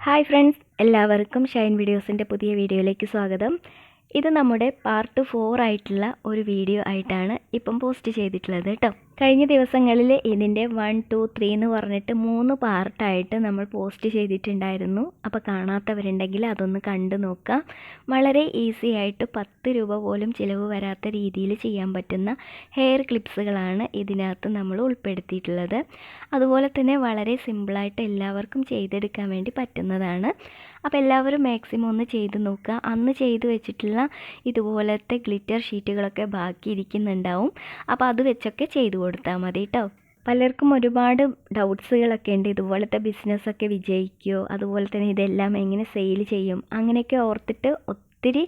Hi friends എല്ലാവർക്കും ഷൈൻ വീഡിയോസിന്റെ പുതിയ വീഡിയോയിലേക്ക് സ്വാഗതം. ഇത് നമ്മുടെ പാർട്ട് ഫോർ ആയിട്ടുള്ള ഒരു വീഡിയോ ആയിട്ടാണ് ഇപ്പം പോസ്റ്റ് ചെയ്തിട്ടുള്ളത് കേട്ടോ കഴിഞ്ഞ ദിവസങ്ങളിൽ ഇതിന്റെ വൺ ടു ത്രീ എന്ന് പറഞ്ഞിട്ട് മൂന്ന് പാർട്ടായിട്ട് നമ്മൾ പോസ്റ്റ് ചെയ്തിട്ടുണ്ടായിരുന്നു. അപ്പോൾ കാണാത്തവരുണ്ടെങ്കിൽ അതൊന്ന് കണ്ടു നോക്കാം. വളരെ ഈസി ആയിട്ട് പത്ത് രൂപ പോലും ചിലവ് വരാത്ത രീതിയിൽ ചെയ്യാൻ പറ്റുന്ന ഹെയർ ക്ലിപ്സുകളാണ് ഇതിനകത്ത് നമ്മൾ ഉൾപ്പെടുത്തിയിട്ടുള്ളത്. അതുപോലെ തന്നെ വളരെ സിമ്പിളായിട്ട് എല്ലാവർക്കും ചെയ്തെടുക്കാൻ വേണ്ടി പറ്റുന്നതാണ്. അപ്പോൾ എല്ലാവരും മാക്സിമം ഒന്ന് ചെയ്ത് നോക്കുക അന്ന് ചെയ്തു വെച്ചിട്ടുള്ള ഇതുപോലത്തെ ഗ്ലിറ്റർ ഷീറ്റുകളൊക്കെ ബാക്കി ഇരിക്കുന്നുണ്ടാവും അപ്പോൾ അത് വെച്ചൊക്കെ ചെയ്തു കൊടുത്താൽ മതി കേട്ടോ പലർക്കും ഒരുപാട് ഡൗട്ട്സുകളൊക്കെ ഉണ്ട്. ഇതുപോലത്തെ ബിസിനസ്സൊക്കെ വിജയിക്കുമോ അതുപോലെ തന്നെ ഇതെല്ലാം എങ്ങനെ സെയിൽ ചെയ്യും അങ്ങനെയൊക്കെ ഓർത്തിട്ട് ഒത്തിരി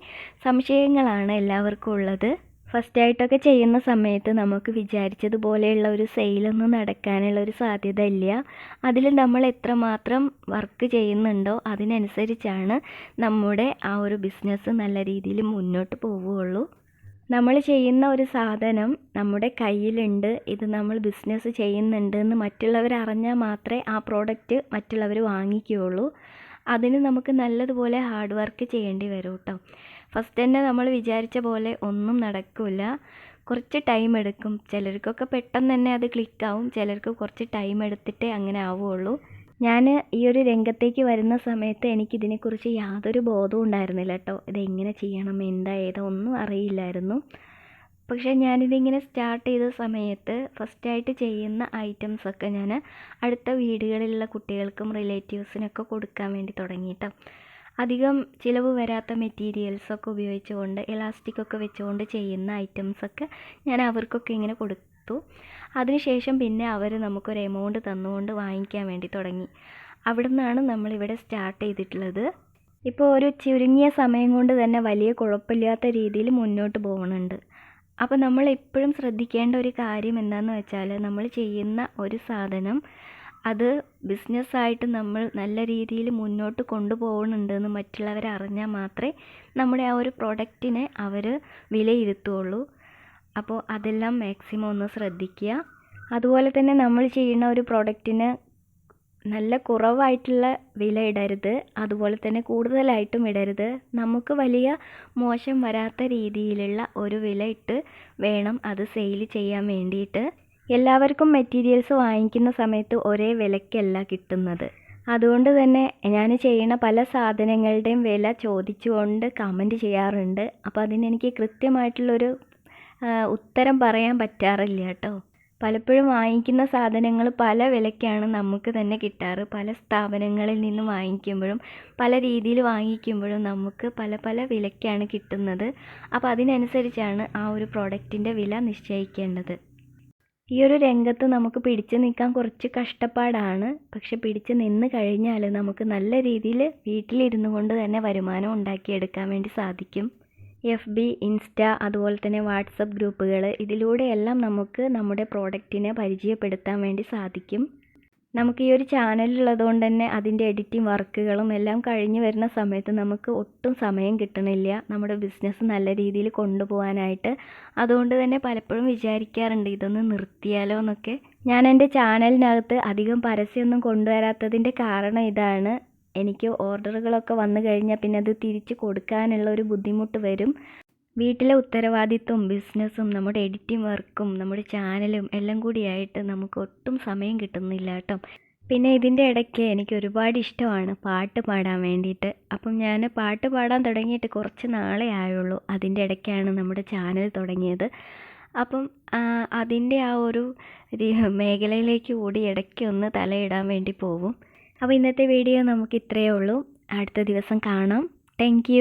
സംശയങ്ങളാണ് എല്ലാവർക്കും ഉള്ളത്. ഫസ്റ്റ് ആയിട്ടൊക്കെ ചെയ്യുന്ന സമയത്ത് നമുക്ക് വിചാരിച്ചതുപോലെയുള്ള ഒരു സെയിലൊന്നും നടക്കാനുള്ള ഒരു സാധ്യത ഇല്ല അതിൽ നമ്മൾ എത്രമാത്രം വർക്ക് ചെയ്യുന്നുണ്ടോ അതിനനുസരിച്ചാണ് നമ്മുടെ ആ ഒരു ബിസിനസ് നല്ല രീതിയിൽ മുന്നോട്ട് പോവുകയുള്ളൂ. നമ്മൾ ചെയ്യുന്ന ഒരു സാധനം നമ്മുടെ കയ്യിലുണ്ട് ഇത് നമ്മൾ ബിസിനസ് ചെയ്യുന്നുണ്ട് എന്ന് മറ്റുള്ളവർ അറിഞ്ഞാൽ മാത്രമേ ആ പ്രോഡക്റ്റ് മറ്റുള്ളവർ വാങ്ങിക്കുകയുള്ളൂ. അതിന് നമുക്ക് നല്ലതുപോലെ ഹാർഡ് വർക്ക് ചെയ്യേണ്ടി വരും കേട്ടോ ഫസ്റ്റ് തന്നെ നമ്മൾ വിചാരിച്ച പോലെ ഒന്നും നടക്കില്ല. കുറച്ച് ടൈം എടുക്കും. ചിലർക്കൊക്കെ പെട്ടെന്ന് തന്നെ അത് ക്ലിക്കാവും ചിലർക്ക് കുറച്ച് ടൈം എടുത്തിട്ടേ അങ്ങനെ ആവുകയുള്ളൂ. ഞാൻ ഈ ഒരു രംഗത്തേക്ക് വരുന്ന സമയത്ത് എനിക്കിതിനെക്കുറിച്ച് യാതൊരു ബോധവും ഉണ്ടായിരുന്നില്ല കേട്ടോ. ഇതെങ്ങനെ ചെയ്യണം എന്താ ഏതാ ഒന്നും അറിയില്ലായിരുന്നു. പക്ഷേ ഞാനിതിങ്ങനെ സ്റ്റാർട്ട് ചെയ്ത സമയത്ത് ഫസ്റ്റായിട്ട് ചെയ്യുന്ന ഐറ്റംസൊക്കെ ഞാൻ അടുത്ത വീടുകളിലുള്ള കുട്ടികൾക്കും റിലേറ്റീവ്സിനൊക്കെ കൊടുക്കാൻ വേണ്ടി തുടങ്ങി കേട്ടോ അധികം ചിലവ് വരാത്ത മെറ്റീരിയൽസൊക്കെ ഉപയോഗിച്ചുകൊണ്ട് എലാസ്റ്റിക്കൊക്കെ വെച്ചുകൊണ്ട് ചെയ്യുന്ന ഐറ്റംസൊക്കെ ഞാൻ അവർക്കൊക്കെ ഇങ്ങനെ കൊടുത്തു. അതിനുശേഷം പിന്നെ അവർ നമുക്കൊരു എമൗണ്ട് തന്നുകൊണ്ട് വാങ്ങിക്കാൻ വേണ്ടി തുടങ്ങി. അവിടെ നിന്നാണ് നമ്മളിവിടെ സ്റ്റാർട്ട് ചെയ്തിട്ടുള്ളത്. ഇപ്പോൾ ഒരു ചുരുങ്ങിയ സമയം കൊണ്ട് തന്നെ വലിയ കുഴപ്പമില്ലാത്ത രീതിയിൽ മുന്നോട്ട് പോകുന്നുണ്ട് അപ്പോൾ നമ്മൾ എപ്പോഴും ശ്രദ്ധിക്കേണ്ട ഒരു കാര്യം എന്താണെന്ന് വെച്ചാൽ നമ്മൾ ചെയ്യുന്ന ഒരു സാധനം അത് ബിസിനസ്സായിട്ട് നമ്മൾ നല്ല രീതിയിൽ മുന്നോട്ട് കൊണ്ടുപോകുന്നുണ്ടെന്ന് മറ്റുള്ളവർ അറിഞ്ഞാൽ മാത്രമേ നമ്മുടെ ആ ഒരു പ്രൊഡക്റ്റിനെ അവർ വിലയിരുത്തുകയുള്ളൂ. അപ്പോൾ അതെല്ലാം മാക്സിമം ഒന്ന് ശ്രദ്ധിക്കുക. അതുപോലെ തന്നെ നമ്മൾ ചെയ്യുന്ന ഒരു പ്രോഡക്റ്റിന് നല്ല കുറവായിട്ടുള്ള വില ഇടരുത്. അതുപോലെ തന്നെ കൂടുതലായിട്ടും ഇടരുത്. നമുക്ക് വലിയ മോശം വരാത്ത രീതിയിലുള്ള ഒരു വില ഇട്ട് വേണം അത് സെയിൽ ചെയ്യാൻ വേണ്ടിയിട്ട്. എല്ലാവർക്കും മെറ്റീരിയൽസ് വാങ്ങിക്കുന്ന സമയത്ത് ഒരേ വിലയ്ക്കല്ല കിട്ടുന്നത്. അതുകൊണ്ട് തന്നെ ഞാൻ ചെയ്യുന്ന പല സാധനങ്ങളുടെയും വില ചോദിച്ചുകൊണ്ട് കമന്റ് ചെയ്യാറുണ്ട്. അപ്പോൾ അതിനെനിക്ക് കൃത്യമായിട്ടുള്ളൊരു ഉത്തരം പറയാൻ പറ്റാറില്ല കേട്ടോ. പലപ്പോഴും വാങ്ങിക്കുന്ന സാധനങ്ങൾ പല വിലയ്ക്കാണ് നമുക്ക് തന്നെ കിട്ടാറ്. പല സ്ഥാപനങ്ങളിൽ നിന്ന് വാങ്ങിക്കുമ്പോഴും പല രീതിയിൽ വാങ്ങിക്കുമ്പോഴും നമുക്ക് പല പല വിലയ്ക്കാണ് കിട്ടുന്നത്. അപ്പോൾ അതിനനുസരിച്ചാണ് ആ ഒരു പ്രോഡക്റ്റിന്റെ വില നിശ്ചയിക്കേണ്ടത്. ഈ ഒരു രംഗത്ത് നമുക്ക് പിടിച്ചു നിൽക്കാൻ കുറച്ച് കഷ്ടപ്പാടാണ്. പക്ഷെ പിടിച്ചു നിന്ന് കഴിഞ്ഞാൽ നമുക്ക് നല്ല രീതിയിൽ വീട്ടിലിരുന്നു കൊണ്ട് തന്നെ വരുമാനം ഉണ്ടാക്കിയെടുക്കാൻ വേണ്ടി സാധിക്കും. എഫ് ബി ഇൻസ്റ്റ അതുപോലെ തന്നെ വാട്സപ്പ് ഗ്രൂപ്പുകൾ ഇതിലൂടെയെല്ലാം നമുക്ക് നമ്മുടെ പ്രോഡക്റ്റിനെ പരിചയപ്പെടുത്താൻ വേണ്ടി സാധിക്കും. നമുക്ക് ഈ ഒരു ചാനലുള്ളത് കൊണ്ട് തന്നെ അതിന്റെ എഡിറ്റിംഗ് വർക്കുകളും എല്ലാം കഴിഞ്ഞു വരുന്ന സമയത്ത് നമുക്ക് ഒട്ടും സമയം കിട്ടണില്ല നമ്മുടെ ബിസിനസ് നല്ല രീതിയിൽ കൊണ്ടുപോകാനായിട്ട്. അതുകൊണ്ട് തന്നെ പലപ്പോഴും വിചാരിക്കാറുണ്ട് ഇതൊന്ന് നിർത്തിയാലോ എന്നൊക്കെ. ഞാൻ എന്റെ ചാനലിനകത്ത് അധികം പരസ്യമൊന്നും കൊണ്ടുവരാത്തതിന്റെ കാരണം ഇതാണ്. എനിക്ക് ഓർഡറുകളൊക്കെ വന്നു കഴിഞ്ഞാൽ പിന്നെ അത് തിരിച്ച് കൊടുക്കാനുള്ള ഒരു ബുദ്ധിമുട്ട് വരും. വീട്ടിലെ ഉത്തരവാദിത്വം ബിസിനസ്സും നമ്മുടെ എഡിറ്റിംഗ് വർക്കും നമ്മുടെ ചാനലും എല്ലാം കൂടിയായിട്ട് നമുക്ക് ഒട്ടും സമയം കിട്ടുന്നില്ല കേട്ടോ. പിന്നെ ഇതിന്റെ ഇടയ്ക്ക് എനിക്ക് ഒരുപാട് ഇഷ്ടമാണ് പാട്ട് പാടാൻ വേണ്ടിയിട്ട്. അപ്പം ഞാൻ പാട്ട് പാടാൻ തുടങ്ങിയിട്ട് കുറച്ച് നാളെ ആയുള്ളൂ. അതിന്റെ ഇടയ്ക്കാണ് നമ്മുടെ ചാനൽ തുടങ്ങിയത്. അപ്പം അതിന്റെ ആ ഒരു മേഖലയിലേക്ക് കൂടി ഇടയ്ക്ക് ഒന്ന് തലയിടാൻ വേണ്ടി പോകും അപ്പോൾ ഇന്നത്തെ വീഡിയോ നമുക്ക് ഇത്രയേ ഉള്ളൂ. അടുത്ത ദിവസം കാണാം. താങ്ക്